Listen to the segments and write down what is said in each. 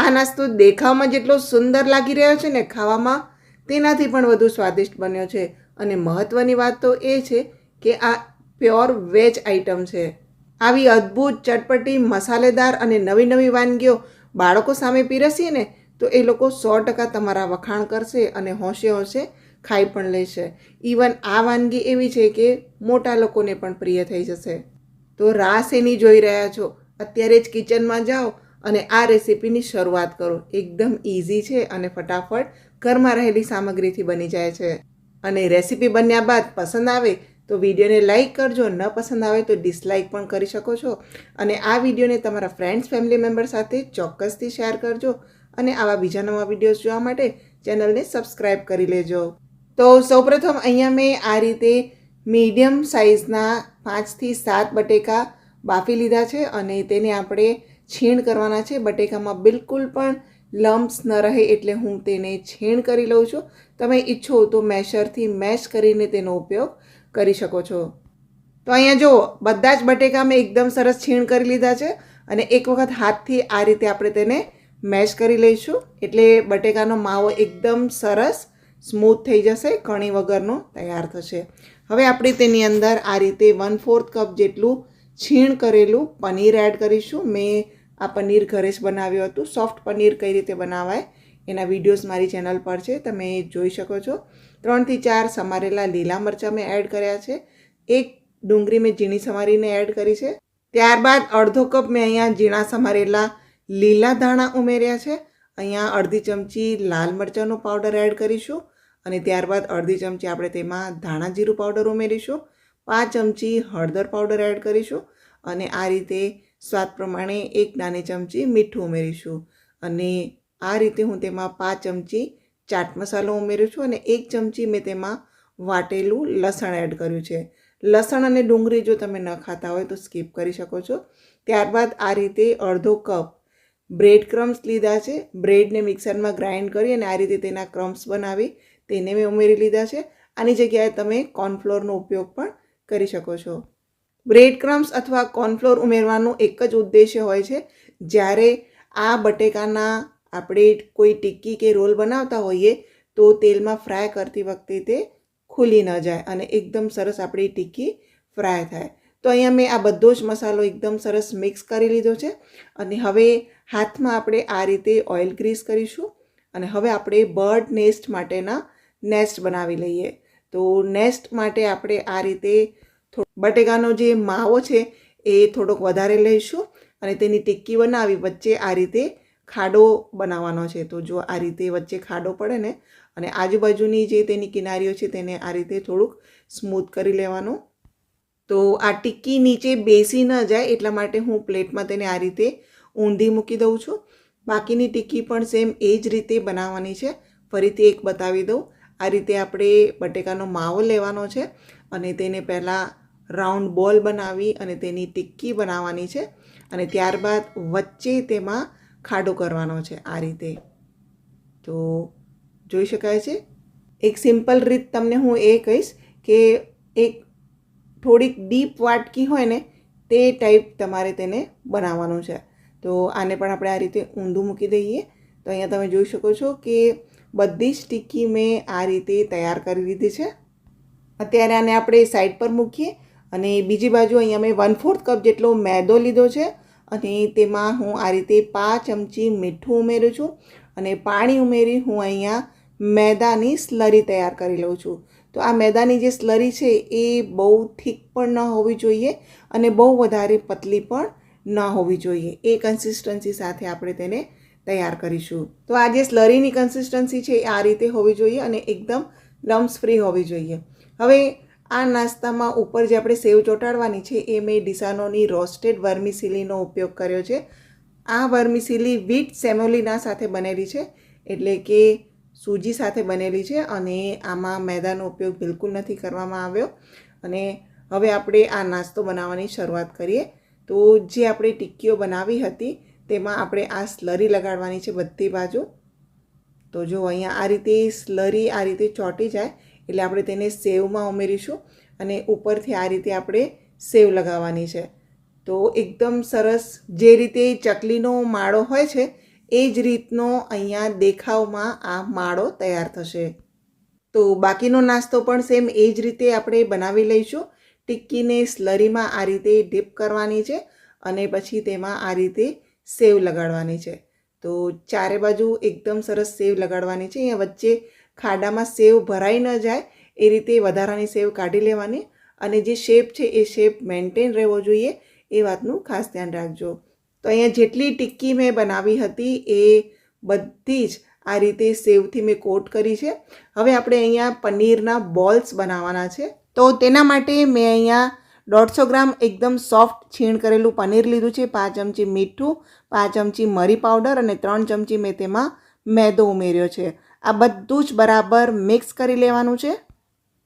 આ નાસ્તો દેખાવમાં જેટલો સુંદર લાગી રહ્યો છે ને ખાવામાં, તેનાથી પણ વધુ સ્વાદિષ્ટ બન્યો છે. અને મહત્ત્વની વાત તો એ છે કે આ પ્યોર વેજ આઇટમ છે. આવી અદ્ભુત ચટપટી, મસાલેદાર અને નવી નવી વાનગીઓ બાળકો સામે પીરસીએ ને, તો એ લોકો સો ટકા તમારા વખાણ કરશે અને હોંશે હોંશે ખાઈ પણ લેશે. ઇવન આ વાનગી એવી છે કે મોટા લોકોને પણ પ્રિય થઈ જશે. તો રાસ એની જોઈ રહ્યા છો. અત્યારે જ કિચનમાં જાઓ અને આ રેસીપીની શરૂઆત કરો. એકદમ ઇઝી છે અને ફટાફટ ઘરમાં રહેલી સામગ્રીથી બની જાય છે. અને રેસીપી બન્યા બાદ પસંદ આવે તો વિડીયોને લાઇક કરજો, ન પસંદ આવે તો ડિસલાઇક પણ કરી શકો છો. અને આ વિડીયોને તમારા ફ્રેન્ડ્સ, ફેમિલી મેમ્બર સાથે ચોક્કસથી શેર કરજો અને આવા બીજા નવા વિડીયોઝ જોવા માટે ચેનલને સબસ્ક્રાઈબ કરી લેજો. તો સૌપ્રથમ અહીંયા મેં આ રીતે મીડિયમ સાઇઝના પાંચથી સાત બટેકા બાફી લીધા છે અને તેને આપણે છીણ કરવાના છે. બટેકામાં બિલકુલ પણ લમ્પ્સ ન રહે એટલે હું તેને છીણ કરી લઉં છું. તમે ઈચ્છો તો મેશરથી મેશ કરીને તેનો ઉપયોગ કરી શકો છો. તો અહીંયા જુઓ, બધા જ બટેકા મેં એકદમ સરસ છીણ કરી લીધા છે અને એક વખત હાથથી આ રીતે આપણે તેને મેશ કરી લઈશું. એટલે બટેકાનો માવો એકદમ સરસ સ્મૂથ થઈ જશે, કણી વગરનો તૈયાર થશે. હવે આપણે તેની અંદર આ રીતે વન ફોર્થ કપ જેટલું છીણ કરેલું પનીર એડ કરીશું. મેં આ પનીર ઘરે જ બનાવ્યું હતું. સોફ્ટ પનીર કઈ રીતે બનાવાય એના વિડીયોઝ મારી ચેનલ પર છે, તમે જોઈ શકો છો. ત્રણથી ચાર સમારેલા લીલા મરચાં મેં એડ કર્યા છે. એક ડુંગળી મેં ઝીણી સમારીને એડ કરી છે. ત્યારબાદ અડધો કપ મેં અહીંયા ઝીણા સમારેલા લીલા ધાણા ઉમેર્યા છે. અહીંયા અડધી ચમચી લાલ મરચાંનો પાવડર એડ કરીશું અને ત્યારબાદ અડધી ચમચી આપણે તેમાં ધાણા જીરું પાવડર ઉમેરીશું. પાંચ ચમચી હળદર પાવડર એડ કરીશું અને આ રીતે સ્વાદ પ્રમાણે એક નાની ચમચી મીઠું ઉમેરીશું. અને આ રીતે હું તેમાં પાંચ ચમચી ચાટ મસાલો ઉમેરું છું અને એક ચમચી મેં તેમાં વાટેલું લસણ એડ કર્યું છે. લસણ અને ડુંગળી જો તમે ન ખાતા હોય તો સ્કીપ કરી શકો છો. ત્યારબાદ આ રીતે અડધો કપ બ્રેડ ક્રમ્સ લીધા છે. બ્રેડને મિક્સરમાં ગ્રાઇન્ડ કરી અને આ રીતે તેના ક્રમ્સ બનાવી તેને મેં ઉમેરી લીધા છે. આની જગ્યાએ તમે કોર્નફ્લોરનો ઉપયોગ પણ કરી શકો છો. બ્રેડ ક્રમ્સ અથવા કોર્નફ્લોર ઉમેરવાનો એક જ ઉદ્દેશ્ય હોય છે. જ્યારે આ બટેકાના આપણે કોઈ ટિક્કી કે રોલ બનાવતા હોઈએ, તો તેલમાં ફ્રાય કરતી વખતે તે ખુલી ન જાય અને એકદમ સરસ આપણી ટિક્કી ફ્રાય થાય. તો અહીંયા મેં આ બધો જ મસાલો એકદમ સરસ મિક્સ કરી લીધો છે અને હવે હાથમાં આપણે આ રીતે ઓઇલ ગ્રીસ કરીશું અને હવે આપણે બર્ડ નેસ્ટ માટેના નેસ્ટ બનાવી લઈએ. તો નેસ્ટ માટે આપણે આ રીતે બટેકાનો જે માવો છે એ થોડોક વધારે લઈશું અને તેની ટિક્કી બનાવી વચ્ચે આ રીતે ખાડો બનાવવાનો છે. તો જો આ રીતે વચ્ચે ખાડો પડે ને અને આજુબાજુની જે તેની કિનારીઓ છે તેને આ રીતે થોડુંક સ્મૂથ કરી લેવાનું. તો આ ટિક્કી નીચે બેસી ન જાય એટલા માટે હું પ્લેટમાં તેને આ રીતે ઊંધી મૂકી દઉં છું. બાકીની ટિક્કી પણ સેમ એ જ રીતે બનાવવાની છે. ફરીથી એક બતાવી દઉં. આ રીતે આપણે બટેકાનો માવો લેવાનો છે અને તેને પહેલાં રાઉન્ડ બોલ બનાવી અને તેની ટિક્કી બનાવવાની છે અને ત્યારબાદ વચ્ચે તેમાં ખાડો કરવાનો છે આ રીતે. તો જોઈ શકાય છે? એક સિમ્પલ રીત તમને હું એ કહીશ કે એક થોડીક ડીપ વાટકી હોય ને તે ટાઈપ તમારે તેને બનાવવાનું છે. તો આને પણ આપણે આ રીતે ઊંધું મૂકી દઈએ. તો અહીંયા તમે જોઈ શકો છો કે બધી જ ટિક્કી મેં આ રીતે તૈયાર કરી લીધી છે. અત્યારે આને આપણે સાઈડ પર મૂકીએ. અને બીજી બાજુ અહીંયા મેં વન ફોર્થ કપ જેટલો મેદો લીધો છે અને તેમાં હું આ રીતે પાંચ ચમચી મીઠું ઉમેરું છું અને પાણી ઉમેરી હું અહીંયા મેદાની સ્લરી તૈયાર કરી લઉં છું. તો આ મેદાની જે સ્લરી છે એ બહુ થીક પણ ન હોવી જોઈએ અને બહુ વધારે પતલી પણ ન હોવી જોઈએ. એ કન્સિસ્ટન્સી સાથે આપણે તેને તૈયાર કરીશું. તો આ જે સ્લરીની કન્સિસ્ટન્સી છે એ આ રીતે હોવી જોઈએ અને એકદમ લમ્સ ફ્રી હોવી જોઈએ. હવે આ નાસ્તામાં ઉપર જે આપણે સેવ ચોંટાડવાની છે, એ મેં ડિસાનોની રોસ્ટેડ વર્મિસિલીનો ઉપયોગ કર્યો છે. આ વર્મિસિલી વીટ સેમોલીના સાથે બનેલી છે, એટલે કે સૂજી સાથે બનેલી છે અને આમાં મેદાનો ઉપયોગ બિલકુલ નથી કરવામાં આવ્યો. અને હવે આપણે આ નાસ્તો બનાવવાની શરૂઆત કરીએ. તો જે આપણે ટિક્કીઓ બનાવી હતી, તેમાં આપણે આ સ્લરી લગાડવાની છે બધી બાજુ. તો જો અહીંયા આ રીતે સ્લરી આ રીતે ચોંટી જાય એટલે આપણે તેને સેવમાં ઉમેરીશું અને ઉપરથી આ રીતે આપણે સેવ લગાવવાની છે. તો એકદમ સરસ જે રીતે ચકલીનો માળો હોય છે, એ જ રીતનો અહીંયા દેખાવમાં આ માળો તૈયાર થશે. તો બાકીનો નાસ્તો પણ સેમ એ જ રીતે આપણે બનાવી લઈશું. ટિક્કીને સ્લરીમાં આ રીતે ડીપ કરવાની છે અને પછી તેમાં આ રીતે સેવ લગાડવાની છે. તો ચારે બાજુ એકદમ સરસ સેવ લગાડવાની છે. અહીંયા વચ્ચે ખાડામાં સેવ ભરાઈ ન જાય, એ રીતે વધારાની સેવ કાઢી લેવાની અને જે શેપ છે એ શેપ મેન્ટેન રહેવો જોઈએ, એ વાતનું ખાસ ધ્યાન રાખજો. તો અહીંયા જેટલી ટિક્કી મેં બનાવી હતી એ બધી જ આ રીતે સેવથી મેં કોટ કરી છે. હવે આપણે અહીંયા પનીરના બોલ્સ બનાવવાના છે. તો તેના માટે મેં અહીંયા દોઢસો ગ્રામ એકદમ સોફ્ટ છીણ કરેલું પનીર લીધું છે, પાંચ ચમચી મીઠું, પાંચ ચમચી મરી પાવડર અને ત્રણ ચમચી મેં તેમાં મેદો ઉમેર્યો છે. આ બધું જ બરાબર મિક્સ કરી લેવાનું છે.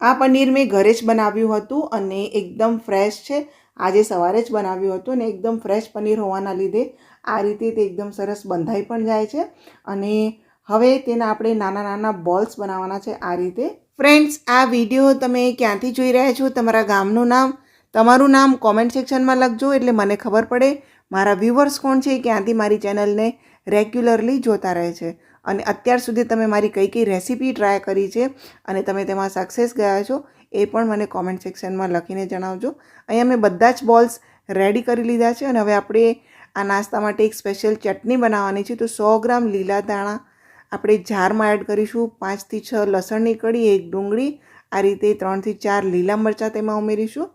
આ પનીર મેં ઘરે જ બનાવ્યું હતું અને એકદમ ફ્રેશ છે. આજે સવારે જ બનાવ્યું હતું અને એકદમ ફ્રેશ પનીર હોવાના લીધે આ રીતે તે એકદમ સરસ બંધાઈ પણ જાય છે. અને હવે તેના આપણે નાના નાના બોલ્સ બનાવવાના છે આ રીતે. ફ્રેન્ડ્સ આ વીડિયો તમે ક્યાંથી જોઈ રહ્યા છો? તમારા ગામનું નામ? તમારું નામ કોમેન્ટ સેક્શનમાં લખજો એટલે મને ખબર પડે. મારા વ્યૂવર્સ કોણ છે ક્યાંથી મારી ચેનલને રેગ્યુલરલી જોતા રહે છે. અને અત્યાર સુધી તમે મારી કઈ કઈ રેસીપી ટ્રાય કરી છે અને તમે તેમાં સક્સેસ ગયા છો, એ પણ મને કોમેન્ટ સેક્શનમાં લખીને જણાવજો. અહીંયા મેં બધા જ બોલ્સ રેડી કરી લીધા છે અને હવે આપણે આ નાસ્તા માટે એક સ્પેશિયલ ચટણી બનાવવાની છે. તો સો ગ્રામ લીલા દાણા આપણે જારમાં એડ કરીશું. પાંચથી છ લસણની કળી એક ડુંગળી, આ રીતે ત્રણથી ચાર લીલા મરચાં તેમાં ઉમેરીશું.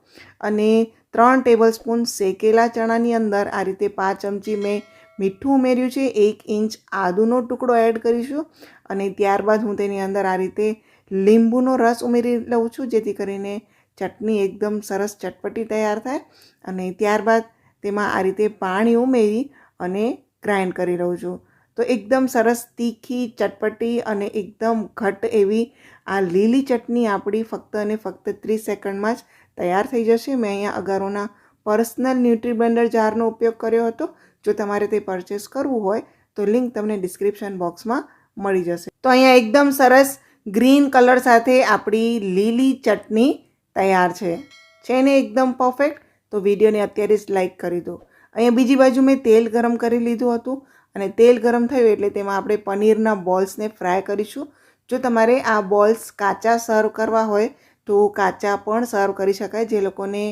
અને ત્રણ ટેબલ સ્પૂન શેકેલા ચણાની અંદર આ રીતે પાંચ ચમચી મેં મીઠું ઉમેર્યું છે, એક ઇંચ આદુનો ટુકડો એડ કરીશું અને ત્યારબાદ હું તેની અંદર આ રીતે લીંબુનો રસ ઉમેરી લઉં છું, જેથી કરીને ચટણી એકદમ સરસ ચટપટી તૈયાર થાય અને ત્યારબાદ તેમાં આ રીતે પાણી ઉમેરી અને ગ્રાઇન્ડ કરી લઉં છું. તો એકદમ સરસ તીખી, ચટપટી અને એકદમ ઘટ એવી આ લીલી ચટણી આપણી ફક્ત અને ફક્ત ત્રીસ સેકન્ડમાં જ તૈયાર થઈ જશે. મેં અહીંયા અગારોના પર્સનલ ન્યુટ્રી બ્લેન્ડર જારનો ઉપયોગ કર્યો હતો જો તમારે તે પરચેસ કરવું હોય, તો લિંક તમને ડિસ્ક્રિપ્શન બોક્સમાં મળી જશે. તો અહીંયા એકદમ સરસ ગ્રીન કલર સાથે આપણી લીલી ચટણી તૈયાર છે. છે ને એકદમ પરફેક્ટ તો વિડીયોને અત્યારે જ લાઈક કરી દો. અહીંયા બીજી બાજુ મેં તેલ ગરમ કરી લીધું હતું અને તેલ ગરમ થયું એટલે તેમાં આપણે પનીરના બોલ્સને ફ્રાય કરીશું. જો તમારે આ બોલ્સ કાચા સર્વ કરવા હોય, તો કાચા પણ સર્વ કરી શકાય. જે લોકોને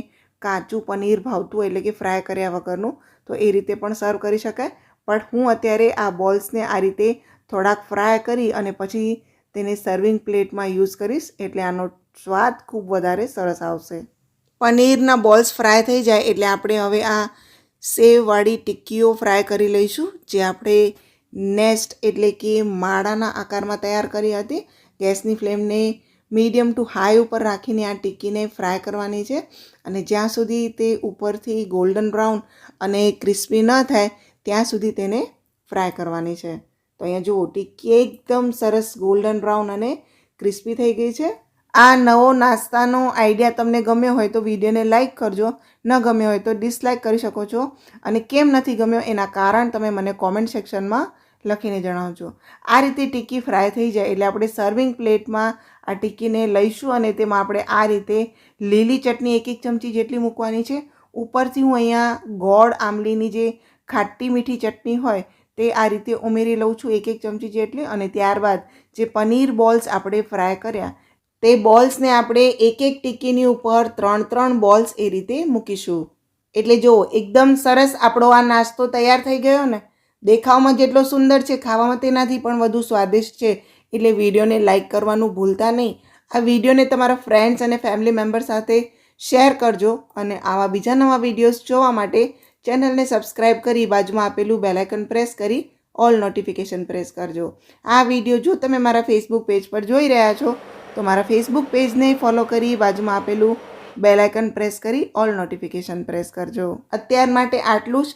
કાચું પનીર ભાવતું એટલે કે ફ્રાય કર્યા વગરનું તો એ રીતે પણ સર્વ કરી શકાય. પણ હું અત્યારે આ બોલ્સને આ રીતે થોડાક ફ્રાય કરી અને પછી તેને સર્વિંગ પ્લેટમાં યુઝ કરીશ એટલે આનો સ્વાદ ખૂબ વધારે સરસ આવશે. પનીરના બોલ્સ ફ્રાય થઈ જાય એટલે આપણે હવે આ સેવવાળી ટિક્કીઓ ફ્રાય કરી લઈશું, જે આપણે નેસ્ટ એટલે કે માળાના આકારમાં તૈયાર કરી હતી. ગેસની ફ્લેમને મીડિયમ ટુ હાઈ ઉપર રાખીને આ ટિક્કીને ફ્રાય કરવાની છે. અને જ્યાં સુધી તે ઉપરથી ગોલ્ડન બ્રાઉન અને ક્રિસ્પી ન થાય, ત્યાં સુધી તેને ફ્રાય કરવાની છે. તો અહીંયા જુઓ ટિક્કી એકદમ સરસ ગોલ્ડન બ્રાઉન અને ક્રિસ્પી થઈ ગઈ છે. આ નવો નાસ્તાનો આઈડિયા તમને ગમ્યો હોય તો વિડીયોને લાઇક કરજો. ન ગમ્યો હોય તો ડિસલાઇક કરી શકો છો. અને કેમ નથી ગમ્યો એના કારણ તમે મને કોમેન્ટ સેક્શનમાં લખીને જણાવજો. આ રીતે ટિક્કી ફ્રાય થઈ જાય એટલે આપણે સર્વિંગ પ્લેટમાં આ ટિક્કીને લઈશું અને તેમાં આપણે આ રીતે લીલી ચટણી એક એક ચમચી જેટલી મૂકવાની છે. ઉપરથી હું અહીંયા ગોળ આંબલીની જે ખાટી મીઠી ચટણી હોય તે આ રીતે ઉમેરી લઉં છું એક એક ચમચી જેટલી અને ત્યારબાદ જે પનીર બોલ્સ આપણે ફ્રાય કર્યા તે બોલ્સને આપણે એક એક ટિક્કીની ઉપર ત્રણ ત્રણ બોલ્સ એ રીતે મૂકીશું. એટલે જો એકદમ સરસ આપણો આ નાસ્તો તૈયાર થઈ ગયો ને? દેખાવમાં જેટલો સુંદર છે, ખાવામાં તેનાથી પણ વધુ સ્વાદિષ્ટ છે. એટલે વિડીયોને લાઇક કરવાનું ભૂલતા નહીં. આ વિડીયોને તમારા ફ્રેન્ડ્સ અને ફેમિલી મેમ્બર સાથે શેર કરજો અને આવા બીજા નવા વિડીયોઝ જોવા માટે ચેનલને સબસ્ક્રાઈબ કરી બાજુમાં આપેલું બેલાઇકન પ્રેસ કરી ઓલ નોટિફિકેશન પ્રેસ કરજો. આ વીડિયો જો તમે મારા ફેસબુક પેજ પર જોઈ રહ્યા છો, તો મારા ફેસબુક પેજને ફોલો કરી બાજુમાં આપેલું બેલાઇકન પ્રેસ કરી ઓલ નોટિફિકેશન પ્રેસ કરજો. અત્યાર માટે આટલું જ.